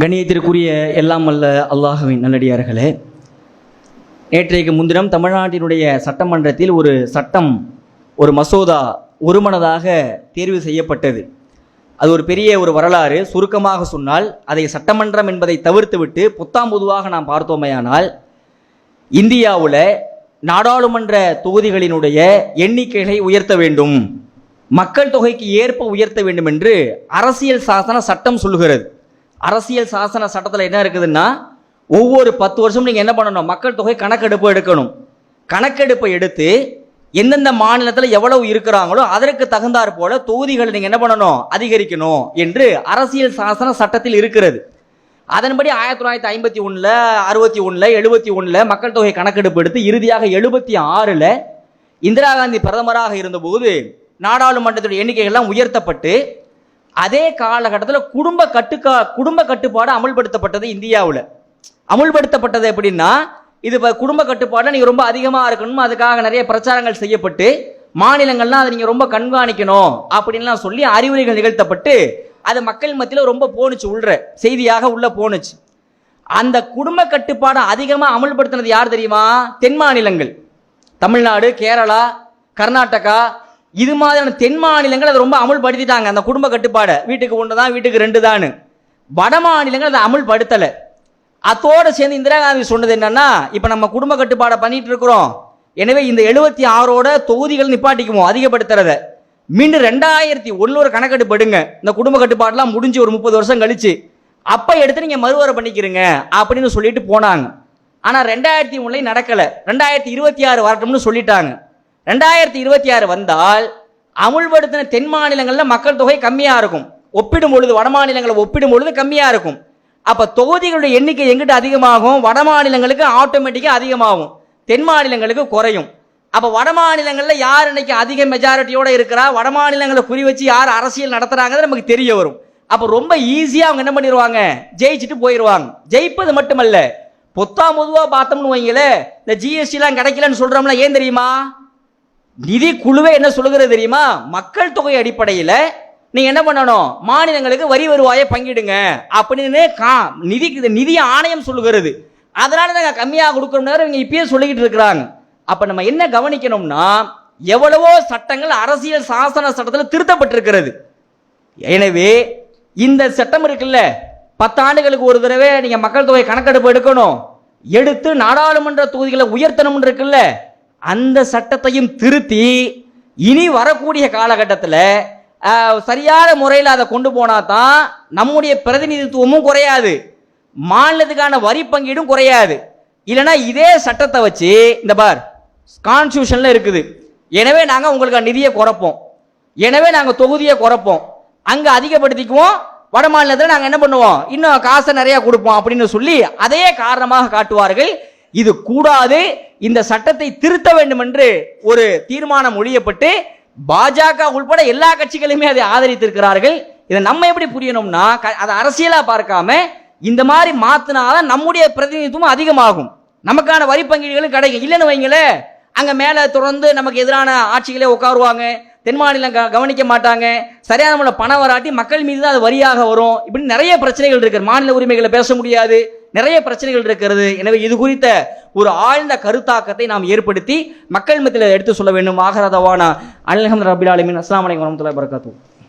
கணியத்திற்குரிய எல்லாம் அல்ல அல்லாஹுவின் நல்லடியார்களே நேற்றைக்கு முன்தினம் தமிழ்நாட்டினுடைய சட்டமன்றத்தில் ஒரு சட்டம் ஒரு மசோதா ஒருமனதாக தேர்வு செய்யப்பட்டது. அது ஒரு பெரிய ஒரு வரலாறு. சுருக்கமாக சொன்னால் அதை சட்டமன்றம் என்பதை தவிர்த்துவிட்டு புத்தாம் பொதுவாக நாம் பார்த்தோமேயானால் இந்தியாவில் நாடாளுமன்ற தொகுதிகளினுடைய எண்ணிக்கைகளை உயர்த்த வேண்டும். மக்கள் தொகைக்கு ஏற்ப உயர்த்த வேண்டும் என்று அரசியல் சாசன சட்டம் சொல்லுகிறது. அரசியல் சாசன சட்டத்தில் என்ன இருக்குதுன்னா ஒவ்வொரு பத்து வருஷமும் நீங்கள் என்ன பண்ணணும்? மக்கள் தொகை கணக்கெடுப்பு எடுக்கணும். கணக்கெடுப்பை எடுத்து எந்தெந்த மாநிலத்தில் எவ்வளவு இருக்கிறாங்களோ அதற்கு தகுந்தாற் போல தொகுதிகளை நீங்கள் என்ன பண்ணணும்? அதிகரிக்கணும் என்று அரசியல் சாசன சட்டத்தில் இருக்கிறது. அதன்படி ஆயிரத்தி தொள்ளாயிரத்தி ஐம்பத்தி ஒன்றில் அறுபத்தி ஒன்றில் எழுபத்தி ஒன்றில் மக்கள் தொகை கணக்கெடுப்பு எடுத்து இறுதியாக எழுபத்தி ஆறில் இந்திரா காந்தி பிரதமராக இருந்தபோது நாடாளுமன்றத்துடைய எண்ணிக்கைகள்லாம் உயர்த்தப்பட்டு அதே காலகட்டத்தில் குடும்ப கட்டுக்கா குடும்ப கட்டுப்பாடு அமல்படுத்தப்பட்டது இந்தியாவில். அமுல்படுத்தப்பட்டது எப்படின்னா இது இப்போ குடும்ப கட்டுப்பாடு நீங்கள் ரொம்ப அதிகமாக இருக்கணும் அதுக்காக நிறைய பிரச்சாரங்கள் செய்யப்பட்டு மாநிலங்கள்லாம் அதை நீங்கள் ரொம்ப கண்காணிக்கணும் அப்படின்லாம் சொல்லி அறிவுரைகள் நிகழ்த்தப்பட்டு அது மக்கள் மத்தியில் ரொம்ப போணுச்சு உள்ற செய்தியாக உள்ள போணுச்சு. அந்த குடும்ப கட்டுப்பாடை அதிகமாக அமல்படுத்தினது யார் தெரியுமா? தென் மாநிலங்கள். தமிழ்நாடு கேரளா கர்நாடகா இது மாதிரியான தென் மாநிலங்கள் அதை ரொம்ப அமுல்படுத்திட்டாங்க. அந்த குடும்ப கட்டுப்பாடை. வீட்டுக்கு ஒன்று தான் வீட்டுக்கு ரெண்டு தான் வட மாநிலங்கள் அதை அமுல்படுத்தலை. அதோடு சேர்ந்து இந்திரா காந்தி சொன்னது என்னன்னா இப்போ நம்ம குடும்ப கட்டுப்பாடை பண்ணிட்டு இருக்கிறோம். எனவே இந்த எழுபத்தி ஆறோட தொகுதிகள் நிப்பாட்டிக்குவோம் அதிகப்படுத்துறத. மீண்டும் ரெண்டாயிரத்தி ஒன்று ஒரு கணக்கெடுப்படுங்க. இந்த குடும்ப கட்டுப்பாடெல்லாம் முடிஞ்சு ஒரு முப்பது வருஷம் கழிச்சு. அப்போ எடுத்து நீங்கள் மறுவரை பண்ணிக்கிறீங்க அப்படின்னு சொல்லிட்டு போனாங்க. ஆனால் ரெண்டாயிரத்தி ஒன்றுலையும் நடக்கலை. ரெண்டாயிரத்தி இருபத்தி ஆறு வரட்டும்னு சொல்லிட்டாங்க. ரெண்டாயிரத்தி இருபத்தி ஆறு வந்தால் அமுல்படுத்தின தென் மாநிலங்களில் மக்கள் தொகை கம்மியாக இருக்கும். ஒப்பிடும் பொழுது வட மாநிலங்களை ஒப்பிடும் பொழுது கம்மியாக இருக்கும். அப்போ தொகுதிகளுடைய எண்ணிக்கை எங்கிட்ட அதிகமாகும்? வட மாநிலங்களுக்கு ஆட்டோமேட்டிக்காக அதிகமாகும். தென் மாநிலங்களுக்கு குறையும். அப்போ வட மாநிலங்களில் யார் இன்னைக்கு அதிக மெஜாரிட்டியோடு இருக்கிறா? வட மாநிலங்களை குறி வச்சு யார் அரசியல் நடத்துகிறாங்கிறது நமக்கு தெரிய வரும். அப்போ ரொம்ப ஈஸியாக அவங்க என்ன பண்ணிடுவாங்க ஜெயிச்சுட்டு போயிடுவாங்க ஜெயிப்பது மட்டுமல்ல. பொத்தா முதுவாக பார்த்தோம்னு வைங்களே இந்த ஜிஎஸ்டிலாம் கிடைக்கலன்னு சொல்கிறோம்ல ஏன் தெரியுமா? நிதி குழுவே என்ன சொல்லுகிறது தெரியுமா? மக்கள் தொகை அடிப்படையில் நீங்க என்ன பண்ணணும்? மாநிலங்களுக்கு வரி வருவாயை பங்கிடுங்க அப்படின்னு கா நிதி நிதி ஆணையம் சொல்லுகிறது. அதனால நாங்கள் கம்மியாக கொடுக்குறோம்னு இவங்க இப்பயே சொல்லிக்கிட்டு இருக்கிறாங்க. அப்போ நம்ம என்ன கவனிக்கணும்னா எவ்வளவோ சட்டங்கள் அரசியல் சாசன சட்டத்தில் திருத்தப்பட்டிருக்கிறது. எனவே இந்த சட்டம் இருக்குல்ல பத்தாண்டுகளுக்கு ஒரு தடவை நீங்கள் மக்கள் தொகை கணக்கெடுப்பு எடுக்கணும். எடுத்து நாடாளுமன்ற தொகுதிகளை உயர்த்தணும்னு இருக்குல்ல அந்த சட்டத்தையும் திருத்தி இனி வரக்கூடிய காலகட்டத்தில் சரியான முறையில் அதை கொண்டு போனால் தான் நம்முடைய பிரதிநிதித்துவமும் குறையாது. மாநிலத்துக்கான வரி பங்கீடும் குறையாது. இல்லைன்னா இதே சட்டத்தை வச்சு இந்த பார் கான்ஸ்டியூஷனில் இருக்குது. எனவே நாங்கள் உங்களுக்கு நிதியை குறைப்போம். எனவே நாங்கள் தொகுதியை குறைப்போம். அங்கே அதிகப்படுத்திக்குவோம். வட மாநிலத்தில் நாங்கள் என்ன பண்ணுவோம்? இன்னும் காசை நிறையா கொடுப்போம் அப்படின்னு சொல்லி அதே காரணமாக காட்டுவார்கள். இது கூடாது. இந்த சட்டத்தை திருத்த வேண்டும் என்று ஒரு தீர்மானம் ஒழியப்பட்டு பாஜக உள்பட எல்லா கட்சிகளுமே அதை ஆதரித்திருக்கிறார்கள். இதை நம்ம எப்படி புரியணும்னா அதை அரசியலா பார்க்காம இந்த மாதிரி மாத்தினாதான் நம்முடைய பிரதிநிதித்துவம் அதிகமாகும். நமக்கான வரி பங்கீடுகளும் கிடைக்கும். இல்லைன்னு வைங்களே அங்க மேல தொடர்ந்து நமக்கு எதிரான ஆட்சிகளே உட்காருவாங்க. தென் மாநிலம் கவனிக்க மாட்டாங்க. சரியான நம்மள பணம் வராட்டி மக்கள் மீது தான் அது வரியாக வரும். இப்படி நிறைய பிரச்சனைகள் இருக்கு. மாநில உரிமைகளை பேச முடியாது. நிறைய பிரச்சனைகள் இருக்கிறது. எனவே இது குறித்த ஒரு ஆழ்ந்த கருத்தாக்கத்தை நாம் ஏற்படுத்தி மக்கள் மத்தியில் எடுத்து சொல்ல வேண்டும். ஆகரதவான அல்ஹம் ரபிலாலுமின் அஸ்லாம் வலைக்கம் வரமத்துல வரகாத்தூர்